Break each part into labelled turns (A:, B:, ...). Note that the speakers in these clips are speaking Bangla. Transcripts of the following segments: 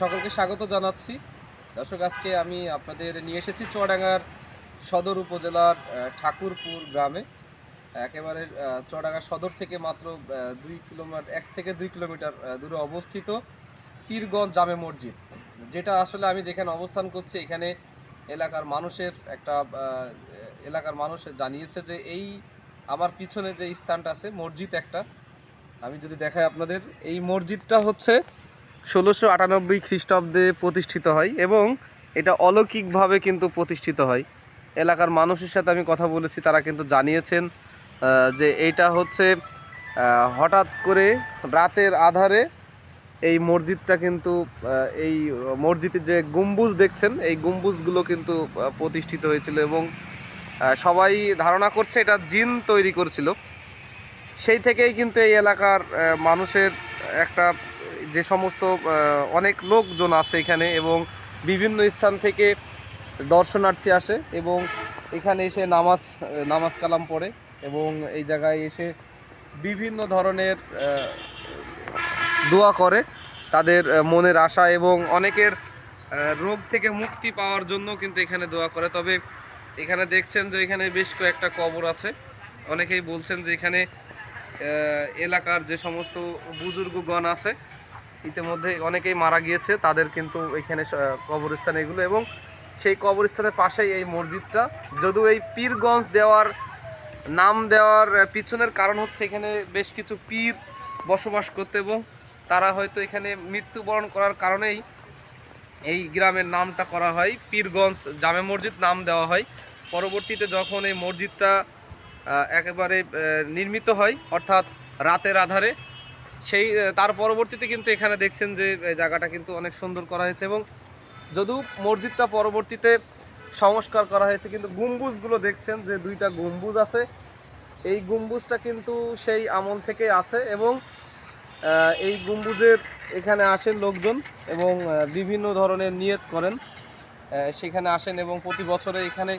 A: সকলকে স্বাগত জানাচ্ছি। দর্শক, আজকে আমি আপনাদের নিয়ে এসেছি চুয়াডাঙ্গার সদর উপজেলার ঠাকুরপুর গ্রামে। একেবারে চুয়াডাঙ্গা সদর থেকে মাত্র দুই কিলোমিটার, এক থেকে দুই কিলোমিটার দূরে অবস্থিত পীরগঞ্জ জামে মসজিদ। যেটা আসলে আমি যেখানে অবস্থান করছি, এখানে এলাকার মানুষের একটা এলাকার মানুষ জানিয়েছে যে এই আমার পিছনে যে স্থানটা আছে, মসজিদ একটা। আমি যদি দেখাই আপনাদের, এই মসজিদটা হচ্ছে ষোলোশো আটানব্বই খ্রিস্টাব্দে প্রতিষ্ঠিত হয় এবং এটা অলৌকিকভাবে কিন্তু প্রতিষ্ঠিত হয়। এলাকার মানুষের সাথে আমি কথা বলেছি, তারা কিন্তু জানিয়েছেন যে এইটা হচ্ছে হঠাৎ করে রাতের আধারে এই মসজিদটা কিন্তু এই মসজিদের যে গম্বুজ দেখছেন, এই গম্বুজগুলো কিন্তু প্রতিষ্ঠিত হয়েছিল এবং সবাই ধারণা করছে এটা জিন তৈরি করেছিল। সেই থেকেই কিন্তু এই এলাকার মানুষের একটা যে সমস্ত অনেক লোকজন আছে এখানে এবং বিভিন্ন স্থান থেকে দর্শনার্থী আসে এবং এখানে এসে নামাজ নামাজ কালাম পড়ে এবং এই জায়গায় এসে বিভিন্ন ধরনের দোয়া করে তাদের মনের আশা এবং অনেকের রোগ থেকে মুক্তি পাওয়ার জন্য কিন্তু এখানে দোয়া করে। তবে এখানে দেখছেন যে এখানে বেশ কয়েকটা কবর আছে। অনেকেই বলছেন যে এখানে এলাকার যে সমস্ত বুজুর্গগণ আছে ইতিমধ্যে অনেকেই মারা গিয়েছে, তাদের কিন্তু এখানে কবরস্থান এগুলো এবং সেই কবরস্থানের পাশেই এই মসজিদটা। যদিও এই পীরগঞ্জ দেওয়ার, নাম দেওয়ার পিছনের কারণ হচ্ছে এখানে বেশ কিছু পীর বসবাস করতে এবং তারা হয়তো এখানে মৃত্যুবরণ করার কারণেই এই গ্রামের নামটা করা হয়, পীরগঞ্জ জামে মসজিদ নাম দেওয়া হয়। পরবর্তীতে যখন এই মসজিদটা একেবারে নির্মিত হয়, অর্থাৎ রাতের আধারে সেই তার পরবর্তীতে কিন্তু এখানে দেখছেন যে জায়গাটা কিন্তু অনেক সুন্দর করা হয়েছে এবং যদিও মসজিদটা পরবর্তীতে সংস্কার করা হয়েছে, কিন্তু গম্বুজগুলো দেখছেন যে দুইটা গম্বুজ আছে। এই গম্বুজটা কিন্তু সেই আমল থেকে আছে এবং এই গম্বুজের এখানে আসেন লোকজন এবং বিভিন্ন ধরনের নিয়ত করেন। সেখানে আসেন এবং প্রতি বছরে এখানে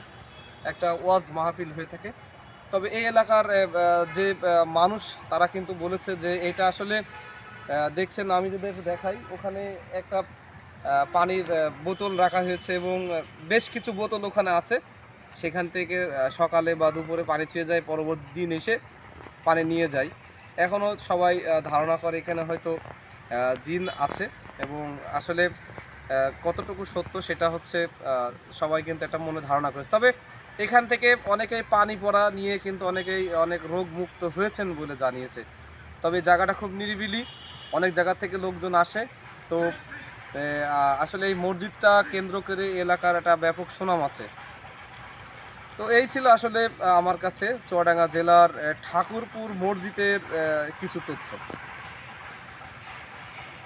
A: একটা ওয়াজ মাহফিল হয়ে থাকে। তবে এই এলাকার যে মানুষ, তারা কিন্তু বলেছে যে এটা আসলে দেখছেন আমি যদি একটু দেখাই, ওখানে একটা পানির বোতল রাখা হয়েছে এবং বেশ কিছু বোতল ওখানে আছে। সেখান থেকে সকালে বা দুপুরে পানি ছুঁয়ে যায়, পরবর্তী দিন এসে পানি নিয়ে যায়। এখনও সবাই ধারণা করে এখানে হয়তো জিন আছে এবং আসলে কতটুকু সত্য সেটা হচ্ছে সবাই কিন্তু একটা মনে ধারণা করেছে। তবে এখান থেকে অনেকেই পানি পড়া নিয়ে কিন্তু অনেকেই অনেক রোগ মুক্ত হয়েছেন বলে জানিয়েছে। তবে জায়গাটা খুব নিরিবিলি, অনেক জায়গা থেকে লোকজন আসে। তো আসলে এই মসজিদটা কেন্দ্র করে এলাকার একটা ব্যাপক সুনাম আছে। তো এই ছিল আসলে আমার কাছে চুয়াডাঙ্গা জেলার ঠাকুরপুর মসজিদের কিছু তথ্য।